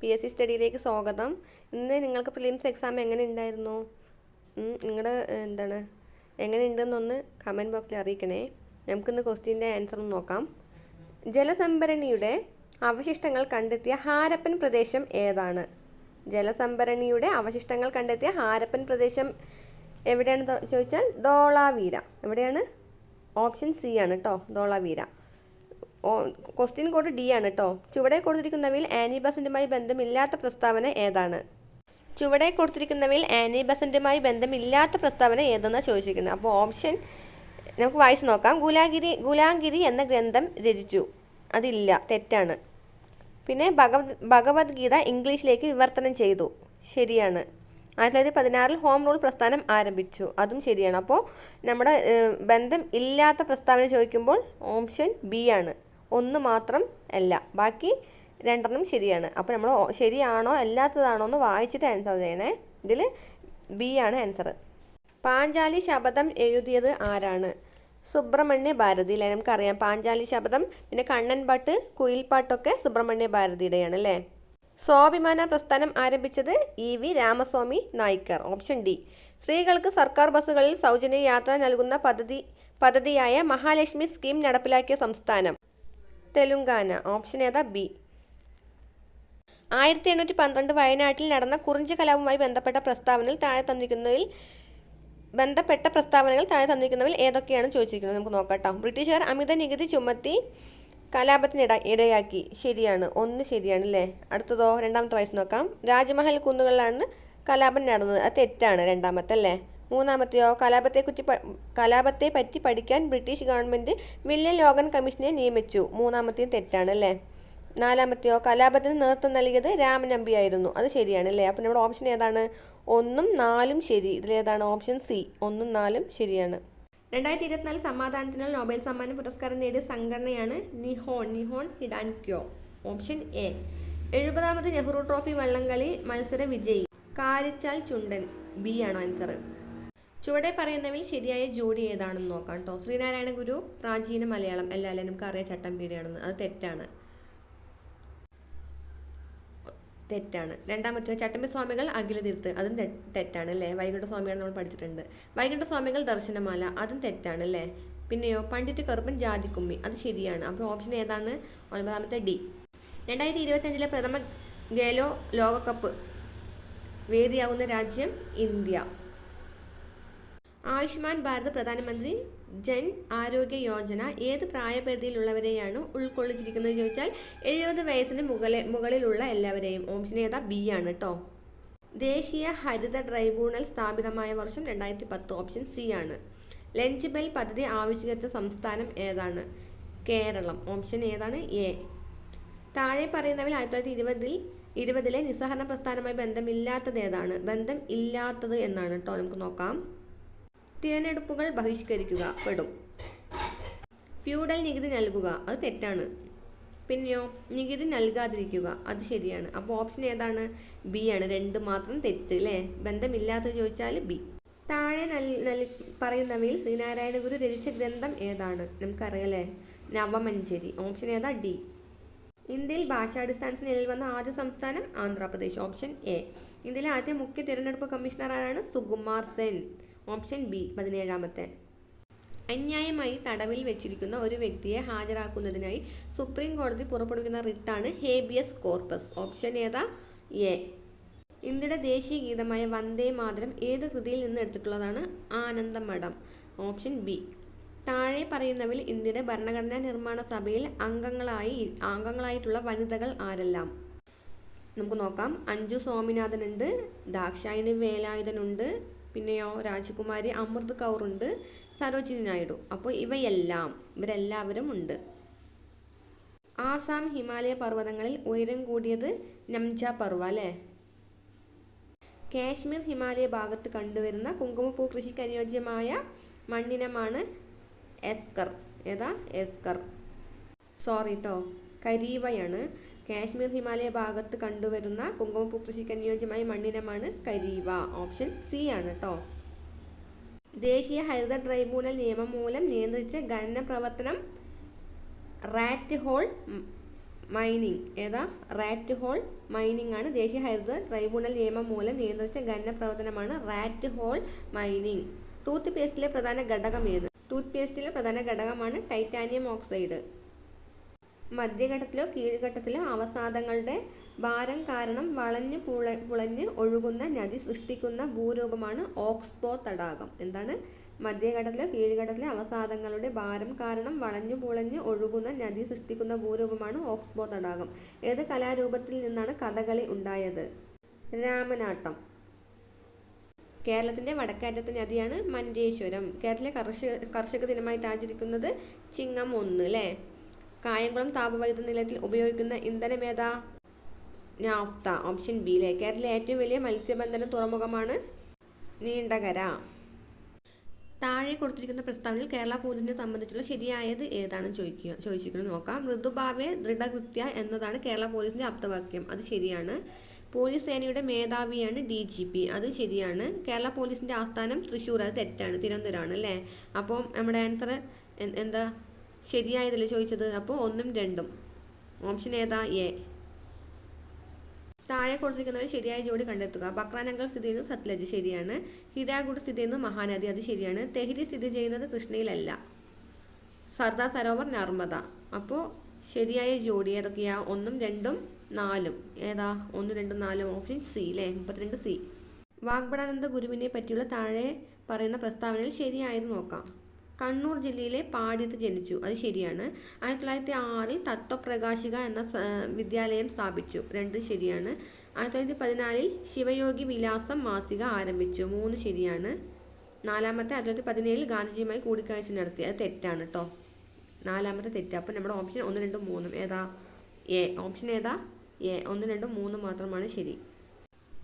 P S C സ്റ്റഡിയിലേക്ക് സ്വാഗതം. ഇന്ന് നിങ്ങൾക്ക് പ്രിലിംസ് എക്സാം എങ്ങനെ ഉണ്ടായിരുന്നു? നിങ്ങളുടെ എന്താണ്? എങ്ങനെ ഉണ്ടെന്നൊന്ന് കമന്റ് ബോക്സിൽ അറിയിക്കണേ. നമുക്കിന്ന് ക്വസ്റ്റ്യന്റെ ആൻസർ ഒന്ന് നോക്കാം. ജലസംഭരണിയുടെ അവശിഷ്ടങ്ങൾ കണ്ടെത്തിയ ഹാരപ്പൻ പ്രദേശം ഏതാണ്? ജലസംഭരണിയുടെ അവശിഷ്ടങ്ങൾ കണ്ടെത്തിയ ഹാരപ്പൻ പ്രദേശം എവിടെയാണ് ചോദിച്ചാൽ ധോളാവീര എവിടെയാണ്? ഓപ്ഷൻ സി ആണ് കേട്ടോ ധോളാവീര ക്വസ്റ്റ്യൻ കോഡ് ഡി ആണ് കേട്ടോ ചുവടെ കൊടുത്തിരിക്കുന്നവയിൽ ആനി ബസന്റുമായി ബന്ധമില്ലാത്ത പ്രസ്താവന ഏതാണ്? ചുവടെ കൊടുത്തിരിക്കുന്നവയിൽ ആനി ബസന്റുമായി ബന്ധമില്ലാത്ത പ്രസ്താവന ഏതെന്നാണ് ചോദിച്ചിരിക്കുന്നത്. അപ്പോൾ ഓപ്ഷൻ നമുക്ക് വായിച്ചു നോക്കാം. ഗുലാഗിരി ഗുലാംഗിരി എന്ന ഗ്രന്ഥം രചിച്ചു. അതില്ല തെറ്റാണ്. പിന്നെ ഭഗവത് ഭഗവത്ഗീത ഇംഗ്ലീഷിലേക്ക് വിവർത്തനം ചെയ്തു. ശരിയാണ്. ആയിരത്തി തൊള്ളായിരത്തി പതിനാറിൽ ഹോം റൂൾ പ്രസ്ഥാനം ആരംഭിച്ചു. അതും ശരിയാണ്. അപ്പോൾ നമ്മുടെ ബന്ധം ഇല്ലാത്ത പ്രസ്താവന ചോദിക്കുമ്പോൾ ഓപ്ഷൻ ബി ആണ്. ഒന്ന് മാത്രം അല്ല. ബാക്കി രണ്ടെണ്ണം ശരിയാണ്. അപ്പോൾ നമ്മൾ ശരിയാണോ അല്ലാത്തതാണോ എന്ന് വായിച്ചിട്ട് ആൻസർ ചെയ്യണേ. ഇതിൽ ബി ആണ് ആൻസർ പാഞ്ചാലി ശബദം എഴുതിയത് ആരാണ്? സുബ്രഹ്മണ്യ ഭാരതി അല്ലേ? നമുക്കറിയാം. പാഞ്ചാലി ശബദം പിന്നെ കണ്ണൻ പാട്ട് കുയിൽപ്പാട്ടൊക്കെ സുബ്രഹ്മണ്യ ഭാരതിയുടെയാണ് അല്ലേ? സ്വാഭിമാന പ്രസ്ഥാനം ആരംഭിച്ചത് E V Ramasamy Naicker. Option D. സ്ത്രീകൾക്ക് സർക്കാർ ബസ്സുകളിൽ സൗജന്യ യാത്ര നൽകുന്ന പദ്ധതി പദ്ധതിയായ മഹാലക്ഷ്മി സ്കീം നടപ്പിലാക്കിയ സംസ്ഥാനം. തെലുങ്കാന. ഓപ്ഷൻ ഏതാ? ബി. ആയിരത്തി എണ്ണൂറ്റി പന്ത്രണ്ട് വയനാട്ടിൽ നടന്ന കുറിഞ്ചി കലാപവുമായി ബന്ധപ്പെട്ട പ്രസ്താവനയിൽ താഴെ തന്നിരിക്കുന്നതിൽ ബന്ധപ്പെട്ട പ്രസ്താവനകൾ താഴെ തന്നിരിക്കുന്നവയിൽ ഏതൊക്കെയാണ് ചോദിച്ചിരിക്കുന്നത് നമുക്ക് നോക്കാം ബ്രിട്ടീഷുകാർ അമിത നികുതി ചുമത്തി കലാപത്തിന് ഇട ഇടയാക്കി. ശരിയാണ്. ഒന്ന് ശരിയാണ് അല്ലേ അടുത്തതോ രണ്ടാമത്തെ വയസ്സ് നോക്കാം. രാജ്മഹൽ കുന്നുകളിലാണ് കലാപം നടന്നത്. അത് തെറ്റാണ്. രണ്ടാമത്തെ അല്ലേ? മൂന്നാമത്തെയോ? കലാപത്തെ കുറ്റി കലാപത്തെ പറ്റി പഠിക്കാൻ ബ്രിട്ടീഷ് ഗവൺമെന്റ് വില്യം ലോഗൻ കമ്മീഷനെ നിയമിച്ചു. മൂന്നാമത്തെയും തെറ്റാണ് അല്ലേ നാലാമത്തെയോ? കലാപത്തിന് നേതൃത്വം നൽകിയത് രാമൻ നമ്പി ആയിരുന്നു. അത് ശരിയാണ് അല്ലേ അപ്പോൾ നമ്മുടെ ഓപ്ഷൻ ഏതാണ്? ഒന്നും നാലും ശരി. ഇതിലേതാണ് ഓപ്ഷൻ സി. ഒന്നും നാലും ശരിയാണ്. രണ്ടായിരത്തി ഇരുപത്തിനാല് സമാധാനത്തിനുള്ള നോബൽ സമ്മാന പുരസ്കാരം നേടിയ സംഘടനയാണ് Nihon. Nihon Hidankyo. Option A. എഴുപതാമത് Nehru trophy വള്ളംകളി മത്സര വിജയി. കാരിച്ചാൽ ചുണ്ടൻ. ബി ആണ് ആൻസർ ചുവടെ പറയുന്നവയിൽ ശരിയായ ജോഡി ഏതാണെന്ന് നോക്കാം കേട്ടോ ശ്രീനാരായണ ഗുരു പ്രാചീന മലയാളം എല്ലാവരും നമുക്കറിയാം പീടിയാണെന്ന് അത് തെറ്റാണ്. തെറ്റാണ്. രണ്ടാമത്തെ ചട്ടമ്പി സ്വാമികൾ അഖില തീർത്ത്. അതും തെറ്റാണ് അല്ലേ വൈകുണ്ഠ സ്വാമിയാണ് നമ്മൾ പഠിച്ചിട്ടുണ്ട്. വൈകുണ്ഠ സ്വാമികൾ ദർശനമാല അതും തെറ്റാണ് അല്ലേ പിന്നെയോ പണ്ഡിറ്റ് കറുപ്പൻ ജാതിക്കുമ്മി. അത് ശരിയാണ്. അപ്പോൾ ഓപ്ഷൻ ഏതാണ്? ഒൻപതാമത്തെ ഡി. രണ്ടായിരത്തി ഇരുപത്തഞ്ചിലെ പ്രഥമ ഗേലോ ലോകകപ്പ് വേദിയാകുന്ന രാജ്യം ഇന്ത്യ. ആയുഷ്മാൻ ഭാരത് പ്രധാനമന്ത്രി ജൻ ആരോഗ്യ യോജന ഏത് പ്രായപരിധിയിലുള്ളവരെയാണ് ഉൾക്കൊള്ളിച്ചിരിക്കുന്നത് ചോദിച്ചാൽ എഴുപത് വയസ്സിന് മുകളിൽ മുകളിലുള്ള എല്ലാവരെയും. ഓപ്ഷൻ ഏതാ? ബി ആണ് കേട്ടോ ദേശീയ ഹരിത ട്രൈബ്യൂണൽ സ്ഥാപിതമായ വർഷം രണ്ടായിരത്തി പത്ത് ഓപ്ഷൻ സി ആണ്. ലഞ്ച് ബെൽ പദ്ധതി ആവിഷ്കരിച്ച സംസ്ഥാനം ഏതാണ്? കേരളം. ഓപ്ഷൻ ഏതാണ്? എ താഴെ പറയുന്നവയിൽ ആയിരത്തി തൊള്ളായിരത്തി ഇരുപതിൽ ഇരുപതിലെ നിസ്സഹരണ പ്രസ്ഥാനവുമായി ബന്ധമില്ലാത്തത് ഏതാണ്? ബന്ധം ഇല്ലാത്തത് എന്നാണ് കേട്ടോ നമുക്ക് നോക്കാം. തിരഞ്ഞെടുപ്പുകൾ ബഹിഷ്കരിക്കുക പെടും ഫ്യൂഡൽ നികുതി നൽകുക അത് തെറ്റാണ്. പിന്നെയോ നികുതി നൽകാതിരിക്കുക അത് ശരിയാണ്. അപ്പോൾ ഓപ്ഷൻ ഏതാണ്? ബി ആണ്. രണ്ട് മാത്രം തെറ്റ് അല്ലേ ബന്ധമില്ലാത്തത് ചോദിച്ചാൽ ബി താഴെ നൽ നൽ പറയുന്നവയിൽ ശ്രീനാരായണ ഗുരു രചിച്ച ഗ്രന്ഥം ഏതാണ്? നമുക്കറിയാലേ നവമഞ്ചേരി. ഓപ്ഷൻ ഏതാ? ഡി ഇന്ത്യയിൽ ഭാഷാടിസ്ഥാനത്തിൽ നിലവിൽ വന്ന ആദ്യ സംസ്ഥാനം ആന്ധ്രാപ്രദേശ്. ഓപ്ഷൻ എ ഇന്ത്യയിലെ ആദ്യ മുഖ്യ തിരഞ്ഞെടുപ്പ് കമ്മീഷണർ ആരാണ്? സുകുമാർ സെൻ. ഓപ്ഷൻ ബി പതിനേഴാമത്തെ. അന്യായമായി തടവിൽ വെച്ചിരിക്കുന്ന ഒരു വ്യക്തിയെ ഹാജരാക്കുന്നതിനായി സുപ്രീം കോടതി പുറപ്പെടുവിക്കുന്ന റിട്ടാണ് ഹേബിയസ് കോർപ്പസ്. ഓപ്ഷൻ ഏതാ? എ. ഇന്ത്യയുടെ ദേശീയ ഗീതമായ വന്ദേ മാതരം ഏത് കൃതിയിൽ നിന്ന് എടുത്തിട്ടുള്ളതാണ്? ആനന്ദമഠം. Option B. താഴെ പറയുന്നവയിൽ ഇന്ത്യയുടെ ഭരണഘടനാ നിർമ്മാണ സഭയിൽ അംഗങ്ങളായി അംഗങ്ങളായിട്ടുള്ള വനിതകൾ ആരെല്ലാം? നമുക്ക് നോക്കാം. അഞ്ജു സ്വാമിനാഥനുണ്ട് ദാക്ഷായണി വേലായുധനുണ്ട് പിന്നെയോ രാജകുമാരി അമൃത് കൗറുണ്ട് സരോജിനി നായിഡു. അപ്പോൾ ഇവയെല്ലാം ഇവരെല്ലാവരും ഉണ്ട്. ആസാം ഹിമാലയ പർവതങ്ങളിൽ ഉയരം കൂടിയത് നംജ പർവ അല്ലേ? കാശ്മീർ ഹിമാലയ ഭാഗത്ത് കണ്ടുവരുന്ന കുങ്കുമപ്പൂ കൃഷിക്ക് അനുയോജ്യമായ മണ്ണിനമാണ് എസ്കർ. ഏതാ? എസ്കർ. സോറി കേട്ടോ കരീവയാണ്. കാശ്മീർ ഹിമാലയ ഭാഗത്ത് കണ്ടുവരുന്ന കുങ്കുമപ്പൂ കൃഷിക്ക് അനുയോജ്യമായ മണ്ണിനമാണ് കരീവ. ഓപ്ഷൻ സി ആണ് കേട്ടോ ദേശീയ ഹരിത ട്രൈബ്യൂണൽ നിയമം മൂലം നിയന്ത്രിച്ച ഖനന പ്രവർത്തനം റാറ്റ് ഹോൾ മൈനിങ്. ഏതാ? റാറ്റ് ഹോൾ മൈനിങ് ആണ്. ദേശീയ ഹരിത ട്രൈബ്യൂണൽ നിയമം മൂലം നിയന്ത്രിച്ച ഖനന പ്രവർത്തനമാണ് റാറ്റ് ഹോൾ മൈനിങ്. ടൂത്ത് പേസ്റ്റിലെ പ്രധാന ഘടകം ഏത്? ടൂത്ത് പേസ്റ്റിലെ പ്രധാന ഘടകമാണ് ടൈറ്റാനിയം ഓക്സൈഡ്. മധ്യഘട്ടത്തിലോ കീഴ്ഘട്ടത്തിലോ അവസാദങ്ങളുടെ ഭാരം കാരണം വളഞ്ഞു പുള പുളഞ്ഞ് ഒഴുകുന്ന നദി സൃഷ്ടിക്കുന്ന ഭൂരൂപമാണ് ഓക്സ്ബോ തടാകം. എന്താണ്? മധ്യഘട്ടത്തിലോ കീഴ്ഘട്ടത്തിലെ അവസാദങ്ങളുടെ ഭാരം കാരണം വളഞ്ഞു പുളഞ്ഞ് ഒഴുകുന്ന നദി സൃഷ്ടിക്കുന്ന ഭൂരൂപമാണ് ഓക്സ്ബോ തടാകം. ഏത് കലാരൂപത്തിൽ നിന്നാണ് കഥകളി ഉണ്ടായത്? രാമനാട്ടം. കേരളത്തിന്റെ വടക്കേറ്റത്തെ നദിയാണ് മഞ്ചേശ്വരം. കേരളത്തിലെ കർഷക കർഷക ദിനമായിട്ട് ആചരിക്കുന്നത് ചിങ്ങം ഒന്ന് അല്ലേ കായംകുളം താപവൈദ്യുത നിലയത്തിൽ ഉപയോഗിക്കുന്ന ഇന്ധനമേതാ നാഫ്ത ഓപ്ഷൻ ബി അല്ലേ കേരളത്തിലെ ഏറ്റവും വലിയ മത്സ്യബന്ധന തുറമുഖമാണ് നീണ്ടകര. താഴെ കൊടുത്തിരിക്കുന്ന പ്രസ്താവനയിൽ കേരള പോലീസിനെ സംബന്ധിച്ചുള്ള ശരിയായത് ഏതാണെന്ന് ചോദിക്കുക ചോദിച്ചിരിക്കുന്നത് നോക്കാം. മൃദുഭാവെ ദൃഢകൃത്യ എന്നതാണ് കേരള പോലീസിന്റെ ആപ്തവാക്യം അത് ശരിയാണ്. പോലീസ് സേനയുടെ മേധാവിയാണ് ഡി ജി പി. അത് ശരിയാണ്. കേരള പോലീസിന്റെ ആസ്ഥാനം തൃശ്ശൂർ. അത് തെറ്റാണ്. തിരുവനന്തപുരമാണ് അല്ലേ അപ്പം നമ്മുടെ ആൻസർ എന്താ? ശരിയായതല്ലേ ചോദിച്ചത്? അപ്പോൾ ഒന്നും രണ്ടും. ഓപ്ഷൻ ഏതാ? എ. താഴെ കൊടുത്തിരിക്കുന്നവർ ശരിയായ ജോഡി കണ്ടെത്തുക. ബക്രാനങ്കൽ സ്ഥിതി ചെയ്യുന്നത് സത്ലജ് ശരിയാണ്. ഹിരാഗുഡ് സ്ഥിതി ചെയ്യുന്നത് മഹാനദി അത് ശരിയാണ്. തെഹരി സ്ഥിതി ചെയ്യുന്നത് കൃഷ്ണയിലല്ല. സർദാർ സരോവർ നർമ്മദ. അപ്പോൾ ശരിയായ ജോഡി ഏതൊക്കെയാ? ഒന്നും രണ്ടും നാലും. ഏതാ? ഒന്ന് രണ്ടും നാലും. ഓപ്ഷൻ സി അല്ലേ മുപ്പത്തിരണ്ട് സി. വാഗ്ബടാനന്ദ ഗുരുവിനെ പറ്റിയുള്ള താഴെ പറയുന്ന പ്രസ്താവനയിൽ ശരിയായത് നോക്കാം. കണ്ണൂർ ജില്ലയിലെ പാടിയത്ത് ജനിച്ചു. അത് ശരിയാണ്. ആയിരത്തി തൊള്ളായിരത്തി ആറിൽ തത്വപ്രകാശിക എന്ന വിദ്യാലയം സ്ഥാപിച്ചു. രണ്ട് ശരിയാണ്. ആയിരത്തി തൊള്ളായിരത്തി പതിനാലിൽ ശിവയോഗി വിലാസം മാസിക ആരംഭിച്ചു. മൂന്ന് ശരിയാണ്. നാലാമത്തെ ആയിരത്തി തൊള്ളായിരത്തി പതിനേഴിൽ ഗാന്ധിജിയുമായി കൂടിക്കാഴ്ച നടത്തി. അത് തെറ്റാണ് കേട്ടോ നാലാമത്തെ തെറ്റ്. അപ്പം നമ്മുടെ ഓപ്ഷൻ ഒന്ന് രണ്ടും മൂന്നും ഏതാ? എ. ഓപ്ഷൻ ഏതാ? എ. ഒന്ന് രണ്ടും മൂന്നും മാത്രമാണ് ശരി.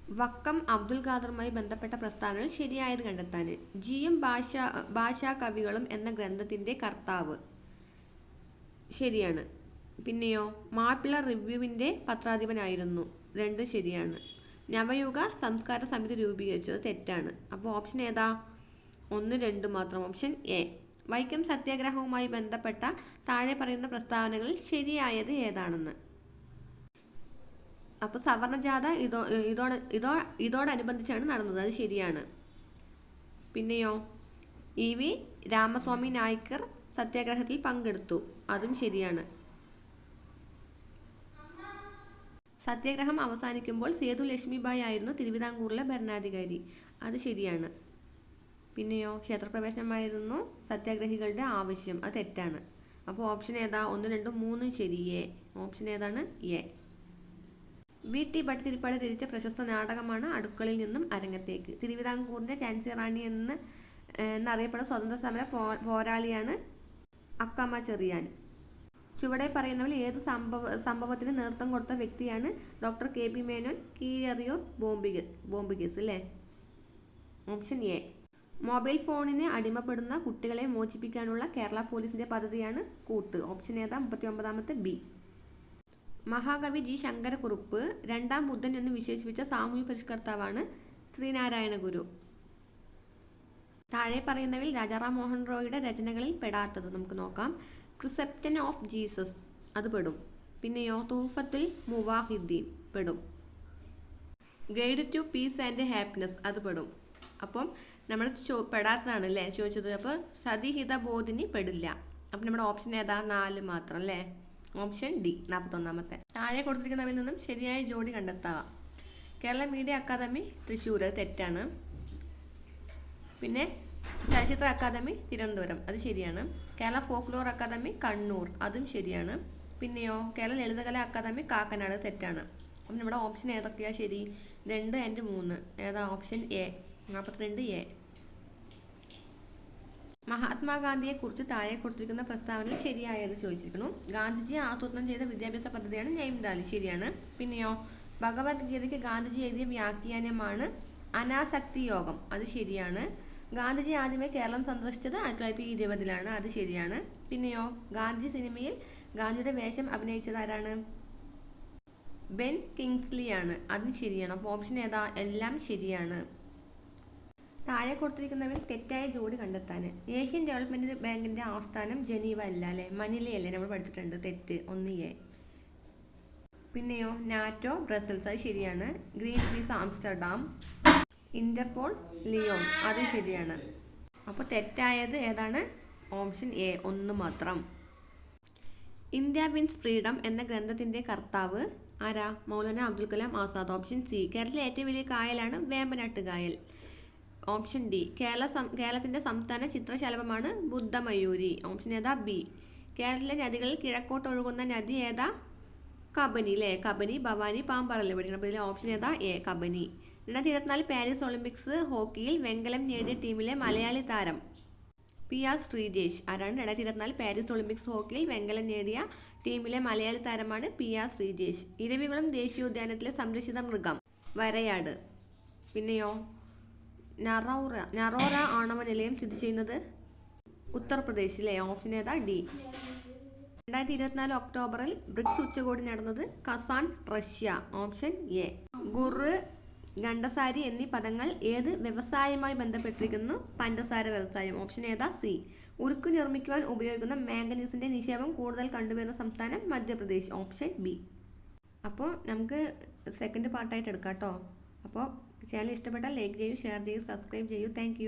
വക്കം അബ്ദുൽ ഖാദറുമായി ബന്ധപ്പെട്ട പ്രസ്താവനകൾ ശരിയായത് കണ്ടെത്താൻ. ജിയും ഭാഷ ഭാഷാ കവികളും എന്ന ഗ്രന്ഥത്തിന്റെ കർത്താവ്. ശരിയാണ്. പിന്നെയോ മാപ്പിള റിവ്യൂവിന്റെ പത്രാധിപനായിരുന്നു. രണ്ടും ശരിയാണ്. നവയുഗ സംസ്കാര സമിതി രൂപീകരിച്ചത് തെറ്റാണ്. അപ്പോൾ ഓപ്ഷൻ ഏതാ? ഒന്ന് രണ്ട് മാത്രം. Option A. വൈക്കം സത്യാഗ്രഹവുമായി ബന്ധപ്പെട്ട താഴെ പറയുന്ന പ്രസ്താവനകൾ ശരിയായത് ഏതാണെന്ന്. അപ്പോൾ സവർണജാഥ ഇതോ ഇതോട് ഇതോ ഇതോടനുബന്ധിച്ചാണ് നടന്നത്. അത് ശരിയാണ്. പിന്നെയോ? ഇ വി രാമസ്വാമി നായ്ക്കർ സത്യാഗ്രഹത്തിൽ പങ്കെടുത്തു. അതും ശരിയാണ്. സത്യാഗ്രഹം അവസാനിക്കുമ്പോൾ സേതു ലക്ഷ്മിബായി ആയിരുന്നു തിരുവിതാംകൂറിലെ ഭരണാധികാരി. അത് ശരിയാണ്. പിന്നെയോ? ക്ഷേത്രപ്രവേശനമായിരുന്നു സത്യാഗ്രഹികളുടെ ആവശ്യം. അത് തെറ്റാണ്. അപ്പോൾ ഓപ്ഷൻ ഏതാ? ഒന്ന് രണ്ടും മൂന്നും ശരിയേ. ഓപ്ഷൻ ഏതാണ്? എ. വി ടി ഭട്ടതിരിപ്പാട് രചിച്ച പ്രശസ്ത നാടകമാണ് അടുക്കളയിൽ നിന്നും അരങ്ങത്തേക്ക്. തിരുവിതാംകൂറിന്റെ ചാൻസി റാണി എന്ന് എന്നറിയപ്പെടുന്ന സ്വതന്ത്ര സമര പോ- പോരാളിയാണ് അക്കമ്മ ചെറിയാൻ ചുവടെ പറയുന്നവരിൽ ഏത് സംഭവ സംഭവത്തിന് നേതൃത്വം കൊടുത്ത വ്യക്തിയാണ് doctor K P Menon Keezhariyur ബോംബിക ബോംബികേസ് അല്ലേ ഓപ്ഷൻ എ. മൊബൈൽ ഫോണിനെ അടിമപ്പെടുന്ന കുട്ടികളെ മോചിപ്പിക്കാനുള്ള കേരള പോലീസിന്റെ പദ്ധതിയാണ് കൂട്ട്. ഓപ്ഷൻ ഏതാ? മുപ്പത്തി ഒമ്പതാമത്തെ ബി. മഹാകവി ജി ശങ്കരക്കുറുപ്പ് രണ്ടാം ബുദ്ധൻ എന്ന് വിശേഷിപ്പിച്ച സാമൂഹ്യ പരിഷ്കർത്താവാണ് ശ്രീനാരായണ ഗുരു. താഴെ പറയുന്നവയിൽ രാജാറാം മോഹൻ റോയുടെ രചനകളിൽ പെടാത്തത് നമുക്ക് നോക്കാം. ക്രിസെപ്റ്റൻ ഓഫ് ജീസസ് അത് പെടും. പിന്നെ തൂഫത്തുൽ മുവാഹിദ്ദീൻ പെടും. Guide to peace and happiness അത് പെടും. അപ്പം നമ്മൾ ചോ പെടാത്തതാണ് അല്ലേ ചോദിച്ചത്? അപ്പോൾ സതിഹിത ബോധിനി പെടില്ല. അപ്പം നമ്മുടെ ഓപ്ഷൻ ഏതാ? നാല് മാത്രം അല്ലേ? ഓപ്ഷൻ ഡി നാൽപ്പത്തൊന്നാമത്തെ താഴെ കൊടുത്തിരിക്കുന്നവയിൽ നിന്നും ശരിയായ ജോഡി കണ്ടെത്താം. കേരള മീഡിയ അക്കാദമി തൃശ്ശൂർ തെറ്റാണ്. പിന്നെ ചലച്ചിത്ര അക്കാദമി തിരുവനന്തപുരം അത് ശരിയാണ്. കേരള ഫോക്ലോർ അക്കാദമി കണ്ണൂർ അതും ശരിയാണ്. പിന്നെയോ കേരള ലളിതകല അക്കാദമി കാക്കനാട് തെറ്റാണ്. അപ്പം നമ്മുടെ ഓപ്ഷൻ ഏതൊക്കെയാണ് ശരി രണ്ട് ആൻഡ് മൂന്ന്. ഏതാ? ഓപ്ഷൻ എ നാൽപ്പത്തിരണ്ട് എ. മഹാത്മാഗാന്ധിയെ കുറിച്ച് താഴെ കൊടുത്തിരിക്കുന്ന പ്രസ്താവന ശരിയായത് ചോദിച്ചിരിക്കുന്നു. ഗാന്ധിജി ആസൂത്രണം ചെയ്ത വിദ്യാഭ്യാസ പദ്ധതിയാണ് നൈംദാലി ശരിയാണ്. പിന്നെയോ ഭഗവത്ഗീതയ്ക്ക് ഗാന്ധിജി എഴുതിയ വ്യാഖ്യാനമാണ് അനാസക്തി യോഗം. അത് ശരിയാണ്. ഗാന്ധിജി ആദ്യമേ കേരളം സന്ദർശിച്ചത് ആയിരത്തി തൊള്ളായിരത്തി ഇരുപതിലാണ്. അത് ശരിയാണ്. പിന്നെയോ ഗാന്ധി സിനിമയിൽ ഗാന്ധിയുടെ വേഷം അഭിനയിച്ചത് ആരാണ്? ബെൻ കിങ്സ്ലി ആണ് അതും ശരിയാണ്. അപ്പോൾ ഓപ്ഷൻ ഏതാ? എല്ലാം ശരിയാണ്. താഴെ കൊടുത്തിരിക്കുന്നവരിൽ തെറ്റായ ജോഡി കണ്ടെത്താൻ ഏഷ്യൻ ഡെവലപ്മെന്റ് ബാങ്കിന്റെ ആസ്ഥാനം ജനീവ അല്ല അല്ലേ? മനിലയല്ലേ നമ്മൾ പഠിച്ചിട്ടുണ്ട്. തെറ്റ്. ഒന്ന് എ. പിന്നെയോ? നാറ്റോ? ബ്രസൽസ്. അത് ശരിയാണ്. Greenpeace Amsterdam. Interpol Lyon. അത് ശരിയാണ്. അപ്പോൾ തെറ്റായത് ഏതാണ്? Option A. ഒന്ന് മാത്രം. ഇന്ത്യ വിൻസ് ഫ്രീഡം എന്ന ഗ്രന്ഥത്തിന്റെ കർത്താവ് ആരാ? മൗലാന അബ്ദുൽ കലാം ആസാദ്. Option C. കേരളത്തിലെ ഏറ്റവും വലിയ കായലാണ് വേമ്പനാട്ട് കായൽ. Option D. കേരള കേരളത്തിന്റെ സംസ്ഥാന ചിത്രശലഭമാണ് ബുദ്ധമയൂരി. ഓപ്ഷൻ ഏതാ? ബി. കേരളത്തിലെ നദികളിൽ കിഴക്കോട്ട് ഒഴുകുന്ന നദി ഏതാ? കബനി അല്ലേ കബനി ഭവാനി പാമ്പാറല്ലേ പഠിക്കണം. അപ്പോൾ ഇതിലെ ഓപ്ഷൻ ഏതാ? എ. കബനി. രണ്ടായിരത്തി ഇരുപത്തിനാല് പാരീസ് ഒളിമ്പിക്സ് ഹോക്കിയിൽ വെങ്കലം നേടിയ ടീമിലെ മലയാളി താരം പി ആർ ശ്രീജേഷ്. ആരാണ്? രണ്ടായിരത്തി ഇരുപത്തിനാല് പാരീസ് ഒളിമ്പിക്സ് ഹോക്കിയിൽ വെങ്കലം നേടിയ ടീമിലെ മലയാളി താരമാണ് പി ആർ ശ്രീജേഷ്. ഇരവികുളം ദേശീയോദ്യാനത്തിലെ സംരക്ഷിത മൃഗം വരയാട്. പിന്നെയോ? നറോറ നറോറ ആണവ നിലയം സ്ഥിതി ചെയ്യുന്നത് ഉത്തർപ്രദേശിലെ ഓപ്ഷൻ ഏതാ ഡി. രണ്ടായിരത്തി ഇരുപത്തിനാല് ഒക്ടോബറിൽ ബ്രിക്സ് ഉച്ചകോടി നടന്നത് കസാൻ റഷ്യ. Option A. ഗുറ് ഗണ്ടസാരി എന്നീ പദങ്ങൾ ഏത് വ്യവസായവുമായി ബന്ധപ്പെട്ടിരിക്കുന്നു? പഞ്ചസാര വ്യവസായം. ഓപ്ഷൻ ഏതാ? സി. ഉരുക്ക് നിർമ്മിക്കുവാൻ ഉപയോഗിക്കുന്ന മാംഗനീസിന്റെ നിക്ഷേപം കൂടുതൽ കണ്ടുവരുന്ന സംസ്ഥാനം മധ്യപ്രദേശ്. Option B. അപ്പോൾ നമുക്ക് സെക്കൻഡ് പാർട്ടായിട്ട് എടുക്കാം കേട്ടോ. അപ്പോൾ ചാനൽ ഇഷ്ടപ്പെട്ടാൽ ലൈക്ക് ചെയ്യൂ ഷെയർ ചെയ്യൂ സബ്സ്ക്രൈബ് ചെയ്യൂ. താങ്ക്